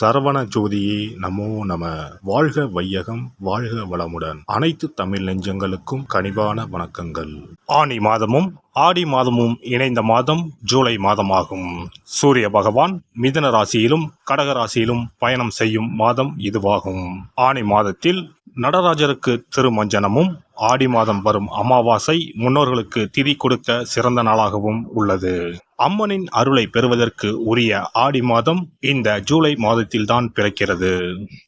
சரவண ஜோதியே நமோ நம. வாழ்க வையகம் வாழ்க வளமுடன். அனைத்து தமிழ் நெஞ்சங்களுக்கும் கனிவான வணக்கங்கள். ஆனி மாதமும் ஆடி மாதமும் இணைந்த மாதம் ஜூலை மாதமாகும். சூரிய பகவான் மிதுன ராசியிலும் கடக ராசியிலும் பயணம் செய்யும் மாதம் இதுவாகும். ஆனி மாதத்தில் நடராஜருக்கு திருமஞ்சனமும் ஆடி மாதம் வரும் அமாவாசை முன்னோர்களுக்கு திதி கொடுக்க சிறந்த நாளாகவும் உள்ளது. அம்மனின் அருளை பெறுவதற்கு உரிய ஆடி மாதம் இந்த ஜூலை மாதத்தில்தான் பிறக்கிறது.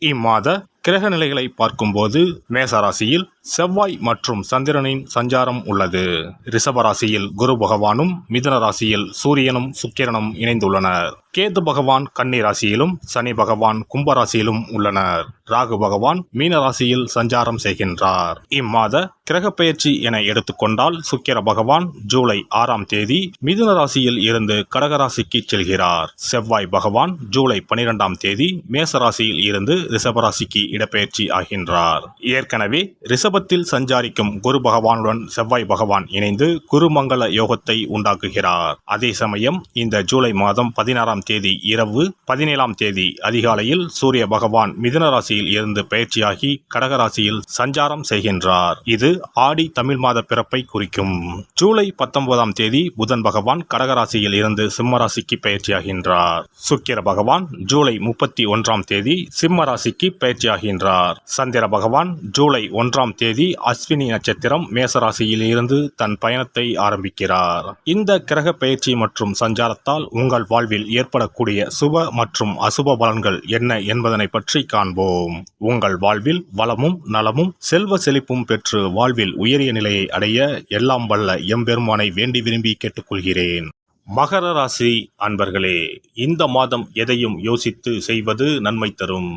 இம்மாத கிரக நிலைகளை பார்க்கும்போது மேசராசியில் செவ்வாய் மற்றும் சந்திரனின் சஞ்சாரம் உள்ளது. ரிஷபராசியில் குரு பகவானும் மிதுன ராசியில் சூரியனும் சுக்கிரனும் இணைந்துள்ளனர். கேது பகவான் கன்னி ராசியிலும் சனி பகவான் கும்பராசியிலும் உள்ளனர். ராகு பகவான் மீன ராசியில் சஞ்சாரம் செய்கின்றார். இம்மாத கிரகப்பெயர்ச்சி என எடுத்துக்கொண்டால் சுக்கிர பகவான் ஜூலை ஆறாம் தேதி மிதுன ராசியில் இருந்து கடகராசிக்கு செல்கிறார். செவ்வாய் பகவான் ஜூலை பனிரெண்டாம் தேதி மேச ராசியில் இருந்து ரிஷபராசிக்கு இடப்பெயர்ச்சி ஆகின்றார். ஏற்கனவே ரிஷபத்தில் சஞ்சாரிக்கும் குரு பகவானுடன் செவ்வாய் பகவான் இணைந்து குருமங்கள யோகத்தை உண்டாக்குகிறார். அதே சமயம் இந்த ஜூலை மாதம் பதினாறாம் தேதி இரவு பதினேழாம் தேதி அதிகாலையில் சூரிய பகவான் மிதுன ராசியில் இருந்து பயிற்சியாகி கடகராசியில் சஞ்சாரம் செய்கின்றார். இது ஆடி தமிழ் மாத பிறப்பை குறிக்கும். ஜூலை பத்தொன்பதாம் தேதி புதன் பகவான் கடகராசியில் இருந்து சிம்ம ராசிக்கு பயிற்சியாகின்றார். சுக்கிர பகவான் ஜூலை முப்பத்தி ஒன்றாம் தேதி சிம்ம ராசிக்கு பயிற்சியாகின்றார். சந்திர பகவான் ஜூலை ஒன்றாம் தேதி அஸ்வினி நட்சத்திரம் மேசராசியில் இருந்து தன் பயணத்தை ஆரம்பிக்கிறார். இந்த கிரக பயிற்சி மற்றும் சஞ்சாரத்தால் உங்கள் வாழ்வில் ஏற்ப ஏற்படக்கூடிய சுப மற்றும் அசுப பலன்கள் என்ன என்பதனை பற்றி காண்போம். உங்கள் வாழ்வில் வளமும் நலமும் செல்வ செழிப்பும் பெற்று வாழ்வில் உயரிய நிலையை அடைய எல்லாம் வல்ல எம்பெருமானை வேண்டி விரும்பி கேட்டுக்கொள்கிறேன். மகர ராசி அன்பர்களே இந்த மாதம் எதையும் யோசித்து செய்வது நன்மை தரும்.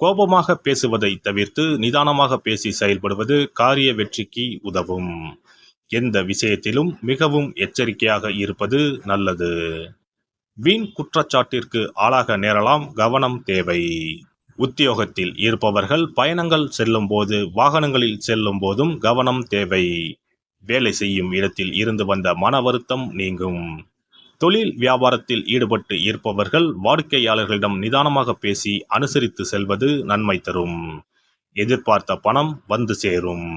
கோபமாக பேசுவதை தவிர்த்து நிதானமாக பேசி செயல்படுவது காரிய வெற்றிக்கு உதவும். எந்த விஷயத்திலும் மிகவும் எச்சரிக்கையாக இருப்பது நல்லது. வீண் குற்றச்சாட்டிற்கு ஆளாக நேரலாம் கவனம் தேவை. உத்தியோகத்தில் இருப்பவர்கள் பயணங்கள் செல்லும் போது வாகனங்களில் செல்லும் போதும் கவனம் தேவை. வேலை செய்யும் இடத்தில் இருந்து வந்த மன வருத்தம் நீங்கும். தொழில் வியாபாரத்தில் ஈடுபட்டு இருப்பவர்கள் வாடிக்கையாளர்களிடம் நிதானமாக பேசி அனுசரித்து செல்வது நன்மை தரும். எதிர்பார்த்த பணம் வந்து சேரும்.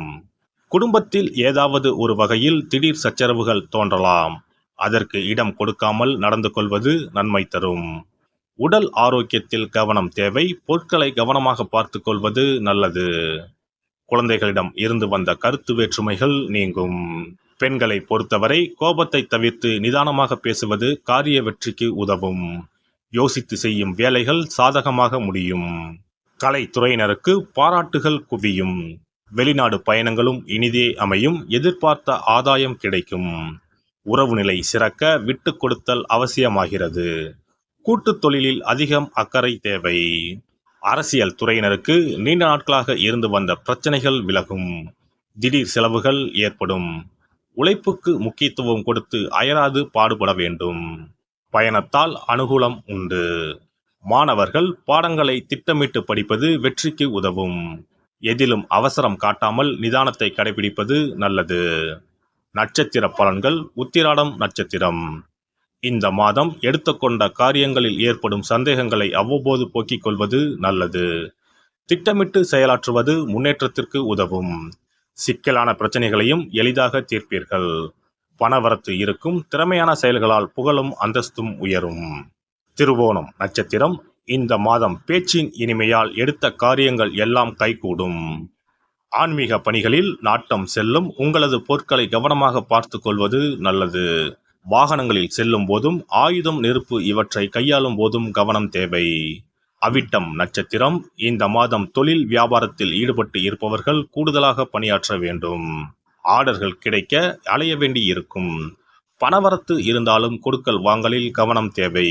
குடும்பத்தில் ஏதாவது ஒரு வகையில் திடீர் சச்சரவுகள் தோன்றலாம். அதற்கு இடம் கொடுக்காமல் நடந்து கொள்வது நன்மை தரும். உடல் ஆரோக்கியத்தில் கவனம் தேவை. பொருட்களை கவனமாக பார்த்து கொள்வது நல்லது. குழந்தைகளிடம் இருந்து வந்த கருத்து வேற்றுமைகள் நீங்கும். பெண்களை பொறுத்தவரை கோபத்தை தவிர்த்து நிதானமாக பேசுவது காரிய வெற்றிக்கு உதவும். யோசித்து செய்யும் வேலைகள் சாதகமாக முடியும். கலைத்துறையினருக்கு பாராட்டுகள் குவியும். வெளிநாடு பயணங்களும் இனிதே அமையும். எதிர்பார்த்த ஆதாயம் கிடைக்கும். உறவு நிலை சிறக்க விட்டு கொடுத்தல் அவசியமாகிறது. கூட்டுத் தொழிலில் அதிகம் அக்கறை தேவை. அரசியல் துறையினருக்கு நீண்ட நாட்களாக இருந்து வந்த பிரச்சனைகள் விலகும். திடீர் செலவுகள் ஏற்படும். உழைப்புக்கு முக்கியத்துவம் கொடுத்து அயராது பாடுபட வேண்டும். பயணத்தால் அனுகூலம் உண்டு. மாணவர்கள் பாடங்களை திட்டமிட்டு படிப்பது வெற்றிக்கு உதவும். எதிலும் அவசரம் காட்டாமல் நிதானத்தை கடைபிடிப்பது நல்லது. நட்சத்திர பலன்கள் உத்திராடம் நட்சத்திரம். இந்த மாதம் எடுத்துக்கொண்ட காரியங்களில் ஏற்படும் சந்தேகங்களை அவ்வப்போது போக்கிக் கொள்வது நல்லது. திட்டமிட்டு செயலாற்றுவது முன்னேற்றத்திற்கு உதவும். சிக்கலான பிரச்சனைகளையும் எளிதாக தீர்ப்பீர்கள். பணவரத்து இருக்கும் திறமையான செயல்களால் புகழும் அந்தஸ்தும் உயரும். திருவோணம் நட்சத்திரம் இந்த மாதம் பேச்சின் இனிமையால் எடுத்த காரியங்கள் எல்லாம் கைகூடும். ஆன்மீக பணிகளில் நாட்டம் செல்லும் உங்களது பொருட்களை கவனமாக பார்த்து கொள்வது நல்லது. வாகனங்களில் செல்லும் போதும் ஆயுதம் நெருப்பு இவற்றை கையாளும் போதும் கவனம் தேவை. அவிட்டம் நட்சத்திரம் இந்த மாதம் தொழில் வியாபாரத்தில் ஈடுபட்டு இருப்பவர்கள் கூடுதலாக பணியாற்ற வேண்டும். ஆர்டர்கள் கிடைக்க அலைய வேண்டி இருக்கும் பணவரத்து இருந்தாலும் கொடுக்கல் வாங்கலில் கவனம் தேவை.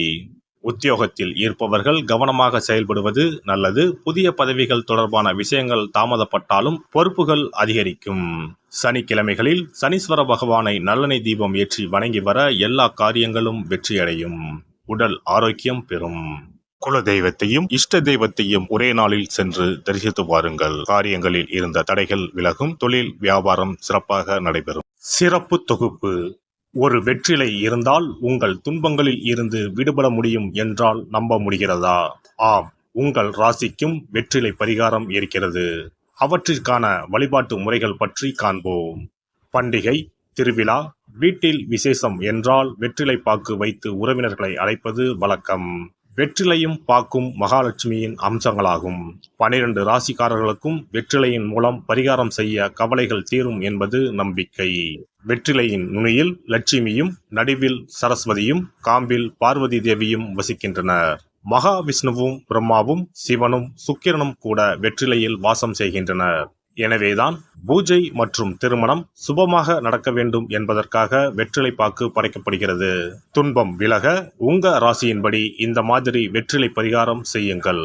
உத்தியோகத்தில் இருப்பவர்கள் கவனமாக செயல்படுவது நல்லது. புதிய பதவிகள் தொடர்பான விஷயங்கள் தாமதப்பட்டாலும் பொறுப்புகள் அதிகரிக்கும். சனிக்கிழமைகளில் சனீஸ்வர பகவானை நல்லெண்ணெய் தீபம் ஏற்றி வணங்கி வர எல்லா காரியங்களும் வெற்றியடையும். உடல் ஆரோக்கியம் பெறும். குல தெய்வத்தையும் இஷ்ட தெய்வத்தையும் ஒரே நாளில் சென்று தரிசித்து வாருங்கள். காரியங்களில் இருந்த தடைகள் விலகும். தொழில் வியாபாரம் சிறப்பாக நடைபெறும். சிறப்பு தொகுப்பு. ஒரு வெற்றிலை இருந்தால் உங்கள் துன்பங்களில் இருந்து விடுபட முடியும் என்றால் நம்ப முடிகிறதா? ஆம் உங்கள் ராசிக்கும் வெற்றிலை பரிகாரம் இருக்கிறது. அவற்றிற்கான வழிபாட்டு முறைகள் பற்றி காண்போம். பண்டிகை திருவிழா வீட்டில் விசேஷம் என்றால் வெற்றிலை பாக்கு வைத்து உறவினர்களை அழைப்பது வழக்கம். வெற்றிலையும் பாக்கும் மகாலட்சுமியின் அம்சங்களாகும். பனிரெண்டு ராசிக்காரர்களுக்கும் வெற்றிலையின் மூலம் பரிகாரம் செய்ய கவலைகள் தீரும் என்பது நம்பிக்கை. வெற்றிலையின் நுனியில் லட்சுமியும் நடுவில் சரஸ்வதியும் காம்பில் பார்வதி தேவியும் வசிக்கின்றனர். மகாவிஷ்ணுவும் பிரம்மாவும் சிவனும் சுக்கிரனும் கூட வெற்றிலையில் வாசம் செய்கின்றனர். எனவேதான் பூஜை மற்றும் திருமணம் சுபமாக நடக்க வேண்டும் என்பதற்காக வெற்றிலைப்பாக்கு படைக்கப்படுகிறது. துன்பம் விலக உங்க ராசியின்படி இந்த மாதிரி வெற்றிலை பரிகாரம் செய்யுங்கள்.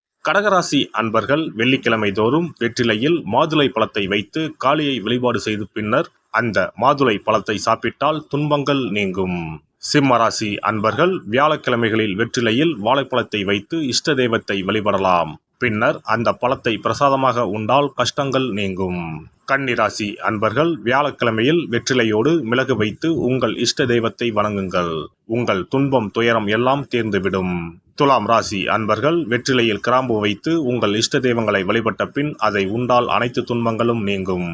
கடகராசி அன்பர்கள் வெள்ளிக்கிழமை தோறும் வெற்றிலையில் மாதுளை பழத்தை வைத்து காளியை வழிபாடு செய்து பின்னர் அந்த மாதுளை பழத்தை சாப்பிட்டால் துன்பங்கள் நீங்கும். சிம்மராசி அன்பர்கள் வியாழக்கிழமைகளில் வெற்றிலையில் வாழைப்பழத்தை வைத்து இஷ்ட தெய்வத்தை வழிபடலாம். பின்னர் அந்த பழத்தை பிரசாதமாக உண்டால் கஷ்டங்கள் நீங்கும். கன்னிராசி அன்பர்கள் வியாழக்கிழமையில் வெற்றிலையோடு மிளகு வைத்து உங்கள் இஷ்ட தெய்வத்தை வணங்குங்கள். உங்கள் துன்பம் துயரம் எல்லாம் தீர்ந்துவிடும். துலாம் ராசி அன்பர்கள் வெற்றிலையில் கிராம்பு வைத்து உங்கள் இஷ்ட தெய்வங்களை வழிபட்ட பின் அதை உண்டால் அனைத்து துன்பங்களும் நீங்கும்.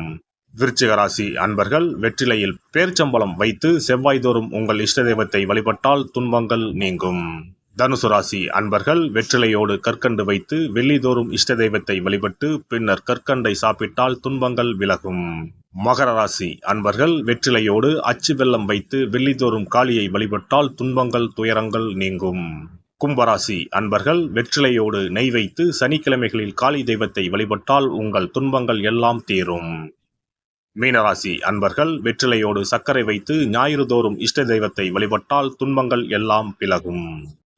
விருச்சிக ராசி அன்பர்கள் வெற்றிலையில் பேர்ச்சம்பளம் வைத்து செவ்வாய்தோறும் உங்கள் இஷ்ட தெய்வத்தை வழிபட்டால் துன்பங்கள் நீங்கும். தனுசு ராசி அன்பர்கள் வெற்றிலையோடு கற்கண்டு வைத்து வெள்ளிதோறும் இஷ்ட தெய்வத்தை வழிபட்டு பின்னர் கற்கண்டை சாப்பிட்டால் துன்பங்கள் விலகும். மகர ராசி அன்பர்கள் வெற்றிலையோடு அச்சு வெள்ளம் வைத்து வெள்ளிதோறும் காளியை வழிபட்டால் துன்பங்கள் துயரங்கள் நீங்கும். கும்பராசி அன்பர்கள் வெற்றிலையோடு நெய் வைத்து சனிக்கிழமைகளில் காளி தெய்வத்தை வழிபட்டால் உங்கள் துன்பங்கள் எல்லாம் தீரும். மீனராசி அன்பர்கள் வெற்றிலையோடு சர்க்கரை வைத்து ஞாயிறு தோறும் இஷ்ட தெய்வத்தை வழிபட்டால் துன்பங்கள் எல்லாம் விலகும்.